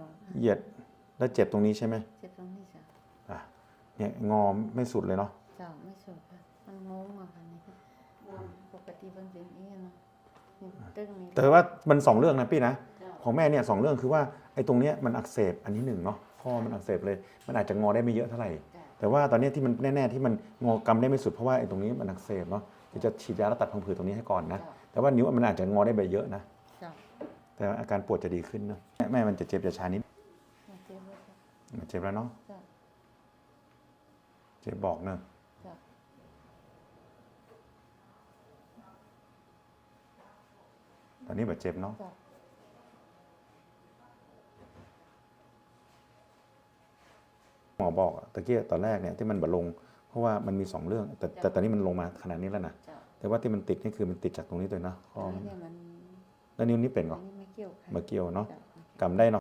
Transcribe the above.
จ้ะเหยียดแล้วเจ็บตรงนี้ใช่ไหมเจ็บตรงนี้จ้ะอะเนี่ยงอไม่สุดเลยเนาะจ้ะไม่สุดค่ะมันงงอะค่ะนี่ค่ะปกติมันเป็นอย่างนี้เนาะนี่ตึ้งนี่แต่ว่ามันสองเรื่องนะพี่นะจ้ะของแม่เนี่ยสองเรื่องคือว่าไอ้ตรงเนี้ยมันอักเสบอันนี้หนึ่งเนาะข้อมันอักเสบเลย มันอาจจะงอได้ไม่เยอะเท่าไหร่จ้ะแต่ว่าตอนเนี้ยที่มันแน่ๆที่มันงอกำได้ไม่สุดเพราะว่าไอ้ตรงนี้มันอักเสบเนาะเดี๋ยวจะฉีดยาแล้วตัดพังผืดตรงนี้ให้ก่อนนะจ้ะแต่ว่านิ้วมันอาจจะงอได้ไปเยอะนะจ้ะ แต่อาการปวดจะดีขึ้นนะแม่แม่มันจะเจ็บจะชานิดมันเจ็บเลยจ้ะมันเจ็บแล้วเนาะจ้ะเจ็บบอกเนอะจ้ะตอนนี้แบบเจ็บเนาะจ้ะหมอบอกอะตะเกียตอนแรกเนี่ยที่มันบะลง เพราะว่ามันมีสองเรื่องแต่แต่ตอนนี้มันลงมาขนาดนี้แล้วนะจ้ะแต่ว่าที่มันติดนี่คือมันติดจากตรงนี้เลยนะคออันมันนี้เนี่ยมันแล้วนิ้วนี้เป็นอัก่อนนนี้ไม่ เกี่ยวค่ะ มาเกี่ยวเนาะจ้ะกำได้เนาะ